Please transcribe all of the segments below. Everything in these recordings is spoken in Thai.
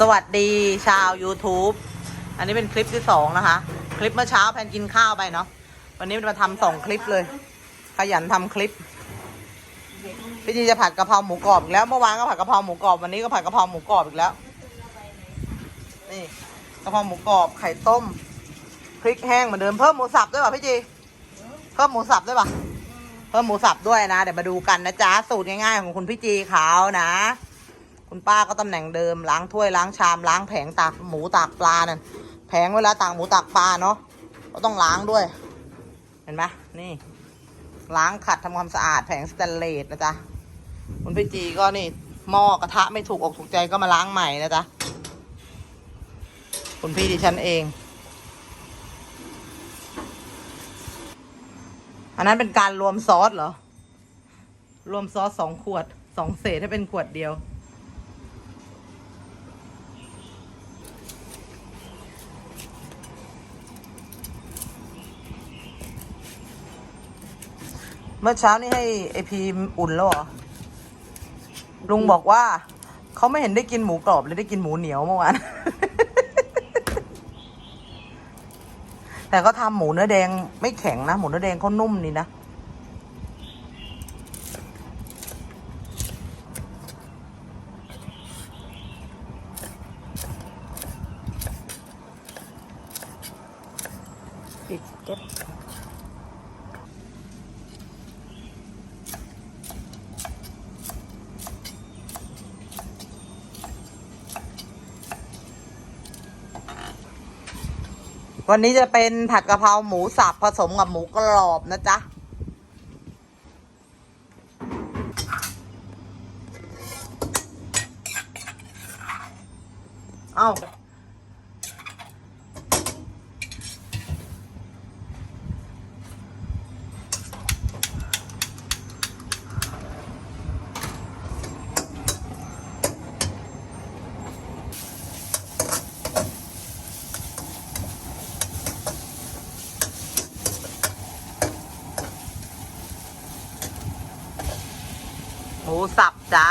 สวัสดีชาว YouTube อันนี้เป็นคลิปที่สองนะคะ คลิปเมื่อเช้าแพนกินข้าวไปเนาะวันนี้มาทำสองคลิปเลย ขยันทำคลิปพี่จีจะผัดกะเพราหมูกรอบอีกแล้วเมื่อวานก็ผัดกะเพราหมูกรอบวันนี้ก็ผัดกะเพราหมูกรอบอีกแล้ว นี่กะเพราหมูกรอบไข่ต้มพริกแห้งเหมือนเดิมเพิ่มหมูสับด้วยป่ะพี่จีเพิ่มหมูสับด้วยป่ะเพิ่มหมูสับด้วยนะเดี๋ยวมาดูกันนะจ๊ะสูตรง่ายๆของคุณพี่จีเขานะ คุณป้าก็ตำแหน่งเดิมล้างถ้วยล้างชามล้างแผงตากหมูตากปลานั่นแผงเวลาตากหมูตากปลาเนาะก็ต้องล้างด้วย เห็นไหมนี่ ล้างขัดทำความสะอาดแผงสแตนเลสนะจ๊ะคุณพี่จีก็นี่หม้อกระทะไม่ถูกอกถูกใจก็มาล้างใหม่นะจ๊ะคุณพี่ดิฉันเอง อันนั้นเป็นการรวมซอสเหรอ รวมซอสสองขวดสองเศษให้เป็นขวดเดียว เมื่อเช้านี่ให้ไอพีอุ่นแล้วเหรอ ลุงบอกว่า เขาไม่เห็นได้กินหมูกรอบเลยได้กินหมูเหนียวเมื่อวาน แต่ก็ทำหมูเนื้อแดงไม่แข็งนะ หมูเนื้อแดงเขานุ่มนี่นะ วันนี้จะเป็นผัดกะเพราหมูสับผสมกับหมูกรอบนะจ๊ะ สับจ้า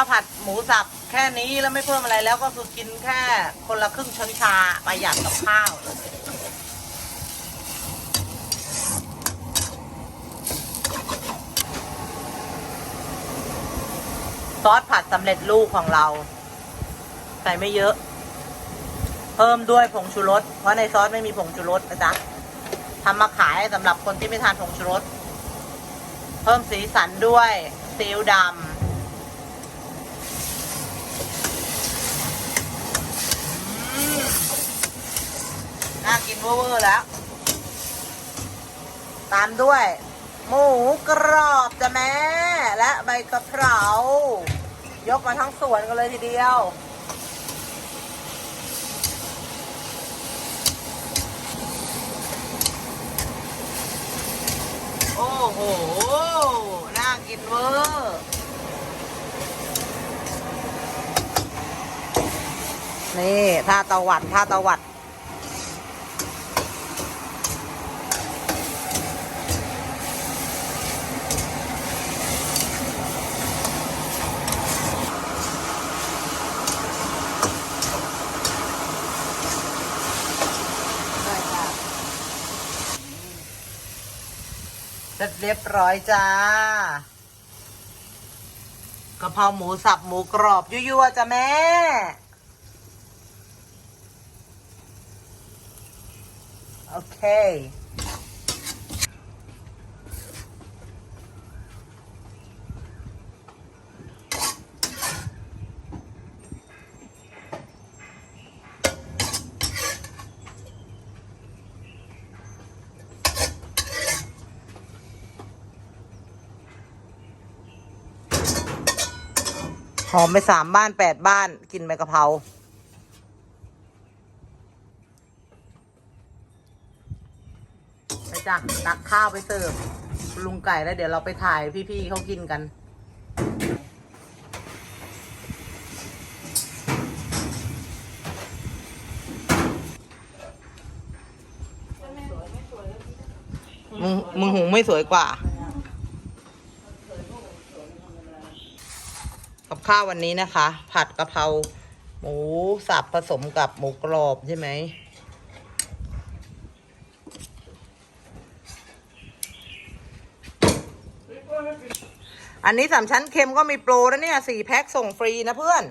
ถ้าผัดหมูสับแค่นี้แล้วไม่เพิ่มอะไรแล้วก็คือกินแค่คนละครึ่งช้อนชาประหยัดกับข้าว อสผัดสำเร็จรูปของเรา ใส่ไม่เยอะ เพิ่มด้วยผงชูรส เพราะในซอสไม่มีผงชูรสนะจ๊ะทำมาขายสำหรับคนที่ไม่ทานผงชูรส เพิ่มสีสันด้วยซีอิ๊วดำน่ากินเวอร์แล้ว ตามด้วย หมูกรอบจ้ะแม่ และใบกะเพรา ยกมาทั้งสวนกันเลยทีเดียว โอ้โห น่ากินเวอร์นี่ท่าตะวัดท่าตะวัด เรียบร้อยจ้ากระเพราหมูสับหมูกรอบยั่วๆจ้ะแม่ โอเค อมไปสามบ้านแปดบ้าน กินใบกะเพราไปจ้ะตักข้าวไปเสิร์ฟลุงไก่แล้วเดี๋ยวเราไปถ่ายพี่ๆเขากินกัน มึงมึงหุงไม่สวยกว่า กับ ข้าววันนี้นะคะ ผัดกะเพราหมูสับผสมกับหมูกรอบใช่ไหมอันนี้สามชั้นเค็มก็มีโปรแล้วเนี่ยสี่แพ็คส่งฟรีนะเพื่อน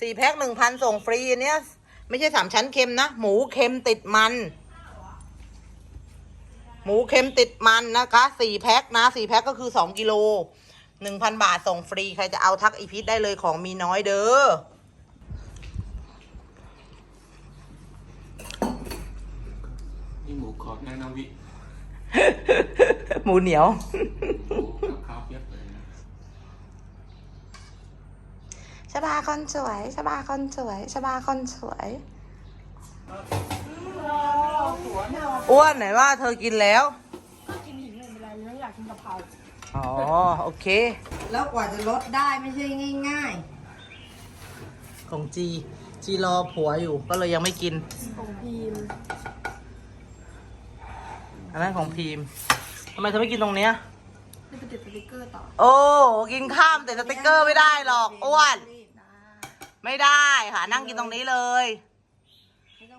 สี่แพ็คหนึ่งพันส่งฟรีเนี้ยไม่ใช่สามชั้นเค็มนะ หมูเค็มติดมัน หมูเค็มติดมันนะคะสี่แพ็คนะสี่แพ็คก็คือสองกิโล หนึ่งพันบาทส่งฟรี ใครจะเอาทักอีพิษได้เลยของมีน้อยเด้อนี่หมูกรอบแน่นะวิหมูเหนียวหมูกับข้าวเพียบเลยนะชบาคนสวยชบาคนสวยชบาคนสวย อ้วนไหนว่าเธอกินแล้วก็กินหินไม่เป็นไรเลยอยากกินกะเพรา อ๋อ โอเค แล้วกว่าจะลดได้ไม่ใช่ง่ายของจี จีรอผัวอยู่ก็เลยยังไม่กินของพีมอันนั้นของพีมทำไมเธอไม่กินตรงเนี้ยจะไปติดสติกเกอร์ต่อโอ้ กินข้ามแต่สติกเกอร์ไม่ได้หรอกอ้วนไม่ได้ค่ะ นั่งกินตรงนี้เลย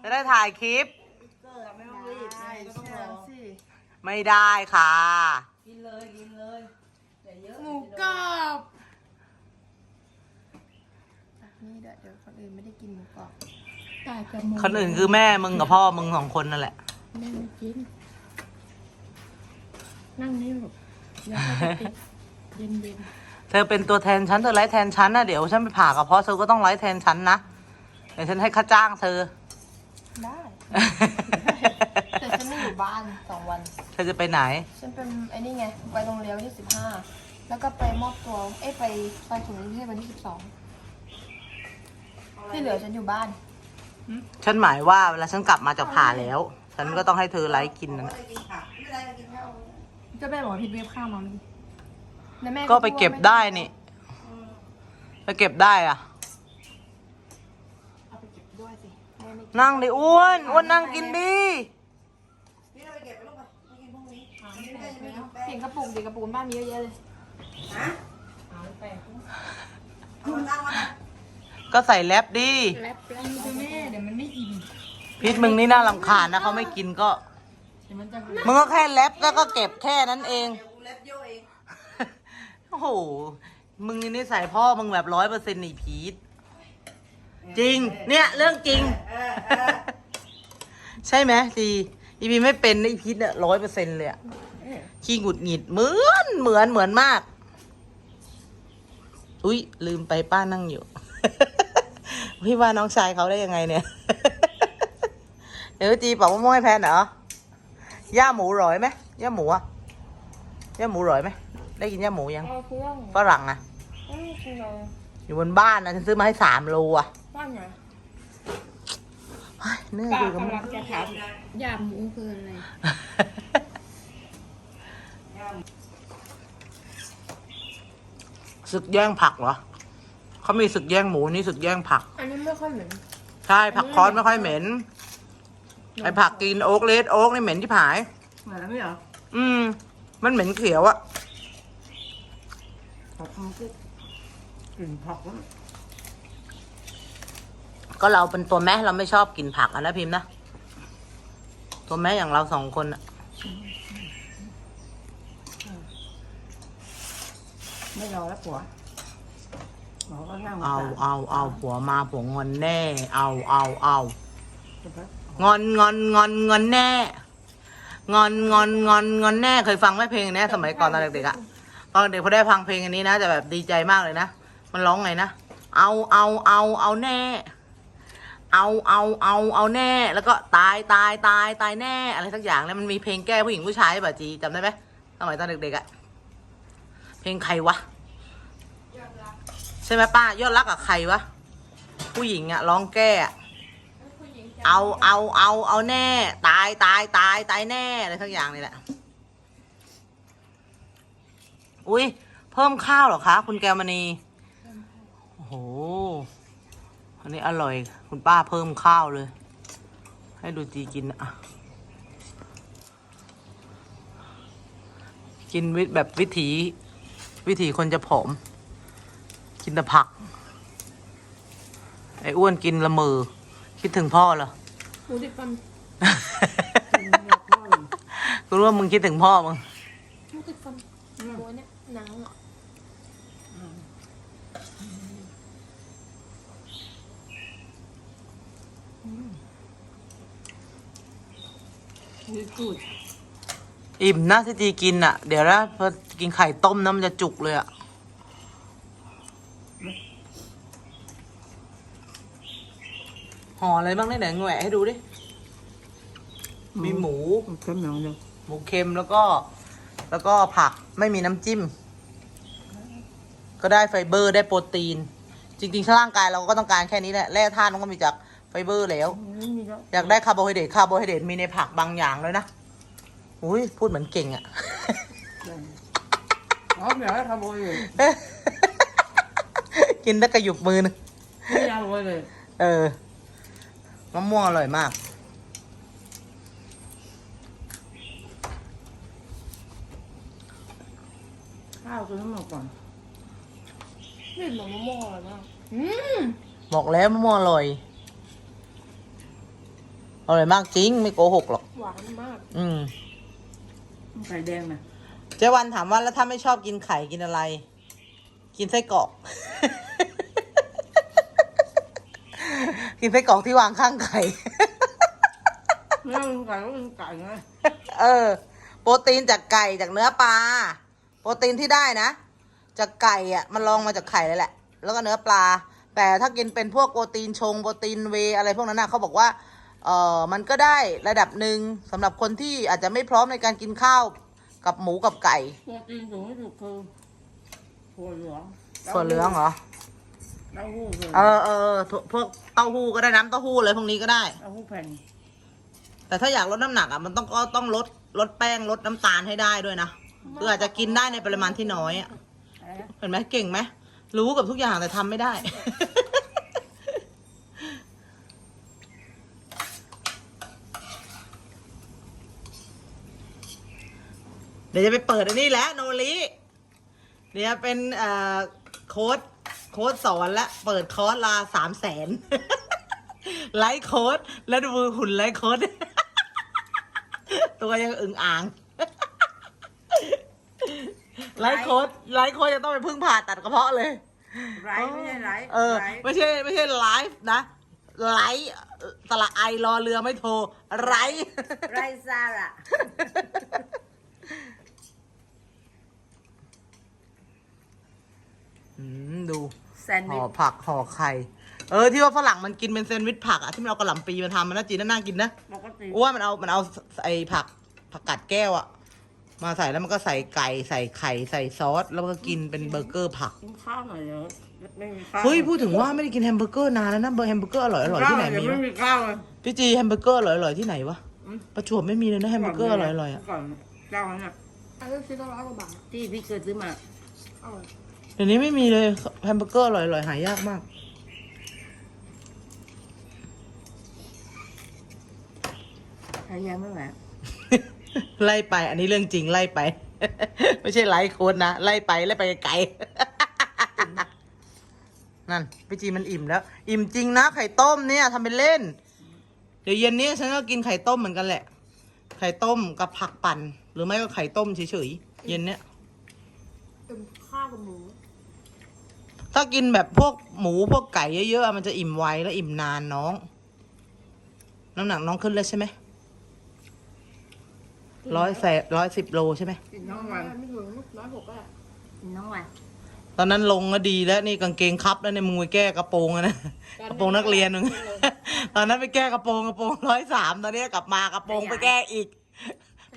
จะได้ถ่ายคลิปๆไม่ต้องรีบไม่ต้องรอสิไม่ได้ค่ะกิน เลยกินเลยอย่าเยอะหมูกรอบอะนี่เดี๋ยวเดี๋ยวคนอื่นไม่ได้กินหมูกรอบตายจะหมูคนอื่นคือแม่มึงกับพ่อมึงสองคนนั่นแหละ แม่ไม่กิน นั่งนี่แบบอยากให้ติดเย็นเย็นเธอเป็นตัวแทนฉันเธอไลฟ์แทนฉันนะเดี๋ยวฉันไปผ่ากระเพาะเธอก็ต้องไลฟ์แทนฉันนะเดี๋ยวฉันให้ค่าจ้างเธอ ๆได้แต่ฉันไม่อยู่ บ้านสองวัน เธอจะไปไหน ฉันเป็นไอ้นี่ไง ไปโรงเรียนวันที่สิบห้าแล้วก็ไปมอบตัว เอ้ยไปไปถึงกรุงเทพวันที่สิบสองที่เหลือฉันอยู่บ้าน ฉันหมายว่าเวลาฉันกลับมาจากผ่าแล้ว ฉันก็ต้องให้เธอไลฟ์กินนะไม่กินผักไม่ได้กินข้าวเจะแม่บอกว่าพี่เวฟข้าวมาเลยแล้วแม่ก็ไปเก็บได้นี่ ไปเก็บได้อะเอาไปเก็บด้วยสิแม่ไม่กิน นั่งดิอ้วนอ้วนนั่งกินดิ นี่เราไปเก็บไปลูกไปไม่กินพ รุ่งนี้หาไม่ไม่ได้ได้ไม่แล้วกินแป้เสียงงกระปุกดิกระปุกบ้านมีเยอะแยะเลยฮะเอามาตั้งมาตั้งก็ใส่แรปดิแลบแลบคือแม่เดี๋ยวมันไม่อิ่มพิษมึงนี่น่ารำคาญนะเขาไม่กินก็เดี๋ยวมันจะมึงก็แค่แรปแล้วก็เก็บแค่นั้นเองเดี๋ยวกูเล็บโยเองโอ้โหมึงนี่ใส่พ่อมึงแบบร้อยเปอร์เซ็นต์นี่พีทจริง เนี่ย เรื่องจริงเออเออใช่ไหมดี อีพีไม่เป็นไอพีทเนี่ยร้อยเปอร์เซ็นต์เลยอะขี้หงุดหงิดเหมือนเหมือนเหมือนมาก อุ้ยลืมไปป้านั่งอยู่ พี่ว่าน้องชายเขาได้ยังไงเนี่ย เดี๋ยวจีบอกว่าม่วยแพนเหรอย่าหมูหรอยไหมย่าหมูอะย่าหมูหรอยไหมได้กินย่าหมูยังเอาเครื่องฝรั่งอะเอ้ยจริงเหรออยู่บนบ้านนะฉันซื้อมาให้สามโลอะบ้านไหนเฮ้ ยเนื้อป้าดูกับมึงกำลังจะถามยาหมูคืออะไรศึกแย่งผักเหรอเขามีศึกแย่งหมูนี่ศึกแย่งผัก อันนี้ไม่ค่อยเหม็นใช่ผักคอนไม่ค่อยเหม็นไอผักกินโอ๊กเลดโอ๊กนี่เหม็นที่ผาย เหมือนแล้วไม่เหรออืม มันเหม็นเขียวอะผักมันก็กลิ่นผักวะ ก็เราเป็นตัวแม่เราไม่ชอบกินผักอะนะพิมพ์นะ ตัวแม่อย่างเราสองคนอะไม่รอแล้วผัวหมอก็นั่งเอาเอาเอาผัวมาผัวงอนแน่ เอาเอาเอาเอาไปงอนงอนงอนงอนแน่งอนงอนงอนงอนแน่เคยฟังไหมเพลงเนี้ยสมัยก่อนตอนเด็กๆอะตอนเด็กพอได้ฟังเพลงอันนี้นะจะแบบดีใจมากเลยนะ มันร้องไงนะ เอาเอาเอาเอาแน่ เอาเอาเอาเอาแน่ แล้วก็ตายตายตายตายแน่ อะไรสักอย่างแล้วมันมีเพลงแก้ผู้หญิงผู้ชายป่ะจีจำได้ไหมสมัยตอนเด็กๆอะเพลงใครวะใช่ไหมป้ายอดรักกับใครวะผู้หญิงอะร้องแก้เอาเอาเอาเอาแน่ ตายตายตายตายแน่อะไรทั้งอย่างนี่แหละอุ้ยเพิ่มข้าวเหรอคะ คุณแกวมณีโอ้โห อันนี้อร่อย คุณป้าเพิ่มข้าวเลย ให้ดูจีกินอะ กินวิแบบวิถี วิถีคนจะผอม กินแต่ผัก ไอ้อ้วนกินละเมอคิดถึงพ่อเหรอหมูติดฟันกูรู้ว่ามึงคิดถึงพ่อมึงหมูติดฟันหมูเนี่ยหนังอะ นี่กูดอิ่มนะที่จีกินอะ เดี๋ยวนะพอกินไข่ต้มน้ำมันจะจุกเลยอะห่ออะไรบ้างเนี่ยไหนแหวะให้ดูดิ มีหมูมันก็เหนียวเลยหมูเค็มแล้วก็ แล้วก็ผักไม่มีน้ำจิ้ม ก็ได้ไฟเบอร์ได้โปรตีน จริงๆถ้าร่างกายเราก็ต้องการแค่นี้แหละแร่ธาตุมันก็มีจากไฟ เบอร์แล้ว ไม่มีแล้วอยากได้คาร์โบไฮเดรตคาร์โบไฮเดรตมีในผักบางอย่างเลยนะอุ้ยพูดเหมือนเก่งอะอ๋อเดี๋ยวทำโอยอยู่กินได้กระยุบมือนึงไม่เอาโอยเลยเออมะม่วงอร่อยมาก ข้าวตัวนั้นมาก่อนไม่เหมือนมะม่วงเลยมากอืมบอกแล้วมะม่วงอร่อย อร่อยมากจริง ไม่โกหกหรอก หวานมากอืม ไข่แดงนะเจ๊วันถามว่าแล้วถ้าไม่ชอบกินไข่กินอะไร กินไส้กรอก กินไส้กรอกที่วางข้างไข่ ไม่เอาไก่ก็เป็นไก่ไงเออ โปรตีนจากไก่จากเนื้อปลา โปรตีนที่ได้นะ จากไก่อะ มันลองมาจากไข่เลยแหละ แล้วก็เนื้อปลา แต่ถ้ากินเป็นพวกโปรตีนชง โปรตีนเวย์อะไรพวกนั้นนะเขาบอกว่า เออมันก็ได้ระดับหนึ่งสำหรับคนที่อาจจะไม่พร้อมในการกินข้าวกับหมูกับไก่ โปรตีนสูงที่สุดคือถั่วเหลืองส่วนเหลืองเหรอ เต้าหู้เลยเออเออเออพวกเต้าหู้ก็ได้น้ำเต้าหู้อะไรพวกนี้ก็ได้ เต้าหู้แผ่นแต่ถ้าอยากลดน้ำหนักอะมันต้องก็ต้องลดลดแป้งลดน้ำตาลให้ได้ด้วยนะคืออาจจะกินได้ในปริมาณที่น้อยอะอะไรนะเห็นไหมเก่งไหมรู้กับทุกอย่างแต่ทำไม่ได้ ดี๋ยวจะไปเปิดอันนี้แหล้วโนริเดี๋ยวเป็นเอ่อโค้ดโค้ดสอนและเปิดคอร์สลาสามแสนไลฟ์โค้ดแล้วดูหุ่นไลฟ์โค้ดตัวยังอึ่งอ่างไลฟ์โค้ดไลฟ์โค้ดจะต้องไปพึ่งผ่าตัดกระเพาะเลยไรไม่ใช่ไรเออไรไม่ใช่ไม่ใช่ไลฟ์นะไลฟ์สละไอรอเรือไม่โทรไรไรซาระ อืมดูแซนด์ห่วิอชผักห่อไข่ เออที่ว่าฝรั่งมันกินเป็นแซนด์วิชผักอะที่มันเอากระหล่ำปีมาทำมันน่าจีนน่ากินนะปกติอ้ว่ามันเอามันเอาไอ้ผักผักกาดแก้วอะมาใส่แล้วมันก็ใส่ไก่ใส่ไข่ใส่ซอสแล้วก็กินเป็นเบอร์เกอร์ผัก กินข้าวหน่อยเดี๋ยวไม่มีข้าวเฮ้ยพูดถึงว่าไม่ได้กินแฮมเบอร์เกอร์นานแล้วนะเบอร์แฮมเบอร์เกอร์อร่อยอร่อยที่ไหนเดี๋ยวมีไม่วะมีข้าวเลย พี่จีแฮมเบอร์เกอร์อร่อยอร่อยที่ไหนวะอืม ประจวบไม่มีเลยนะแฮมเบอร์เกอร์อร่อยอร่อยอะก่อนเจ้านั้นน่ะอันนี้ซื้อตั้งร้อยกว่าบาทที่พี่เคยซื้อมาอร่อย เดี๋ยวนี้ไม่มีเลยแฮมเบอร์เกอร์อร่อยอร่อยหายากมากใช้ยังไม่ไหวไล่ไป อันนี้เรื่องจริงไล่ไป ไม่ใช่ไล่โค้ดนะ ไล่ไป ไล่ไปไกลๆนั่นพี่จีมันอิ่มแล้ว อิ่มจริงนะ ไข่ต้มเนี่ยทำเป็นเล่น เดี๋ยวเย็นนี้ฉันก็กินไข่ต้มเหมือนกันแหละ ไข่ต้มกับผักปั่น หรือไม่ก็ไข่ต้มเฉยๆเย็นเนี้ยเป็นข้าวกับหมู ถ้ากินแบบพวกหมูพวกไก่เยอะๆมันจะอิ่มไวและอิ่มนานน้อง น้ำหนักน้องขึ้นแล้วใช่ไหมร้อยแสร้อยสิบโลใช่ไหมกินน้องวันไม่ถึงร้อยหกก็ได้กินน้องวันตอนนั้นลงก็ดีแล้วนี่กางเกงคับแล้วเนี่ยมึงไปแก้กระโปรงอะนะกระโปรงนักเรียนมึงตอนนั้นไปแก้กระโปรงกระโปรงร้อยสามตอนนี้กลับมากระโปรงไปแก้อีก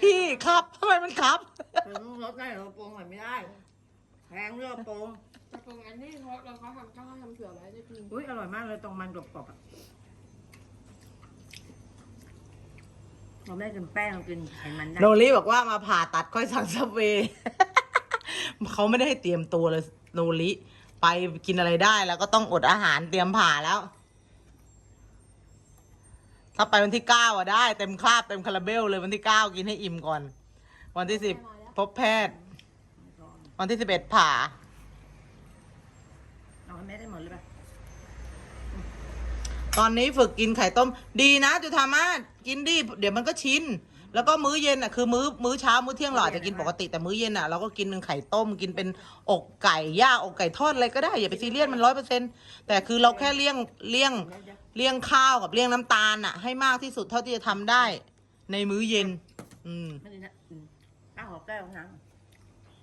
พี่ครับทำไมมันครับเธอต้องลดได้เหรอโปรงหน่อยไม่ได้แพงเรื่องโปรงแต่ตรงอันนี้เขาเราเขาทำข้าวทำเผื่อไว้ได้กินอุ้ยอร่อยมากเลยตรงมันกรอบๆอะเราไม่ได้กินแป้งเรากินไขมันได้โนริบอกว่ามาผ่าตัดค่อยสั่งซับเวย์ เขาไม่ได้ให้เตรียมตัวเลยโนริไปกินอะไรได้แล้วก็ต้องอดอาหารเตรียมผ่าแล้ว ถ้าไปวันที่เก้าอะได้ เต็มคราบเต็มคาราเบลเลยวันที่เก้ากินให้อิ่มก่อน วันที่สิบพบแพทย์ วันที่สิบเอ็ดผ่าเอาให้แม่ได้หมดเลยป่ะ ตอนนี้ฝึกกินไข่ต้ม ดีนะจุธามาศกินดิเดี๋ยวมันก็ชินแล้วก็มื้อเย็นอะคือมื้อมื้อเช้ามื้อเที่ยงเราอาจจะกินปกติแต่มื้อเย็นอะเราก็กินเป็นไข่ต้มกินเป็นอกไก่ย่างอกไก่ทอดอะไรก็ได้อย่าไปซีเรียสมันร้อยเปอร์เซ็นแต่คือเราแค่เลี่ยงเลี่ยงเลี่ยงข้าวกับเลี่ยงน้ำตาลอะให้มากที่สุดเท่าที่จะทำได้ ในมื้อเย็น อืม ไม่ได้นะอืมข้าวหอมแก้วน้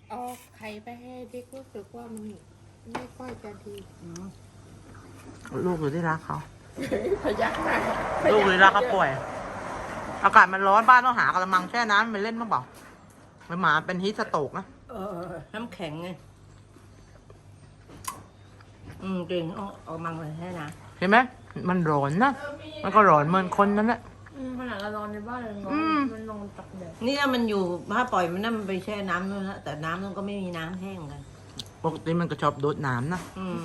เอาไข่ไปให้เด็กรู้สึกว่ามันไม่ค่อยจะดีำอืมลูกอยู่ที่รักเขา พยักหน้าลูกอยู่ที่รักเขาป่วย อากาศมันร้อนบ้านต้องหากระมังแช่น้ำไปเล่นบ้างเปล่าหมาเป็นฮิสโตกนะเออน้ำแข็งไงอืมจริงเอาเอามังเลยให้นะเห็นไหมมันร้อนนะมันก็ร้อนเหมือนคนนั่นแหละอืมขนาดเรานอนในบ้านเรานออืนมมันนอนตักแดดเนี่ยมันอยู่ถ้าปล่อยมันนั่นมันไปแช่น้ำนู่นนะแต่น้ำมันก็ไม่มีน้ำแห้งกันปกติมันก็ชอบโดดน้ำนะอืม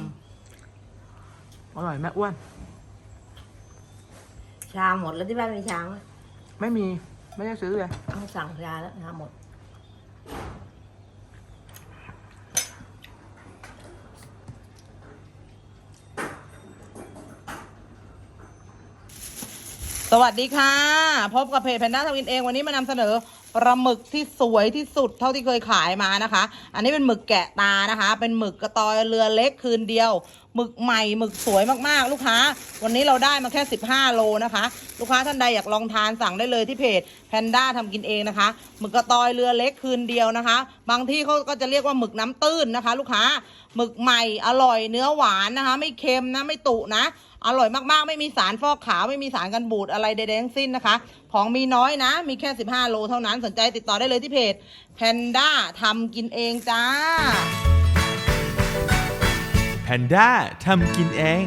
อร่อยแม่อ้วน ชาหมดแล้วที่บ้านมีชาไหมไม่มี ไม่ได้ซื้อเลยต้องสั่งชาแล้วชาหมด สวัสดีค่ะ พบกับเพจแพนด้าทวินเองวันนี้มานำเสนอปลาหมึกที่สวยที่สุดเท่าที่เคยขายมานะคะ อันนี้เป็นหมึกแกะตานะคะ เป็นหมึกกระตอยเรือเล็กคืนเดียว หมึกใหม่หมึกสวยมากๆ ลูกค้า วันนี้เราได้มาแค่ 15 โลนะคะ ลูกค้าท่านใดอยากลองทานสั่งได้เลยที่เพจแพนด้าทำกินเองนะคะหมึกกระตอยเรือเล็กคืนเดียวนะคะ บางที่เขาก็จะเรียกว่าหมึกน้ำตื้นนะคะ ลูกค้าหมึกใหม่อร่อยเนื้อหวานนะคะ ไม่เค็มนะไม่ตุนะอร่อยมากๆ ไม่มีสารฟอกขาวไม่มีสารกันบูดอะไรใดๆทั้งสิ้นนะคะ ของมีน้อยนะ มีแค่ 15 โลเท่านั้นสนใจติดต่อได้เลยที่เพจแพนด้าทำกินเองจ้า แพนด้าทำกินเอง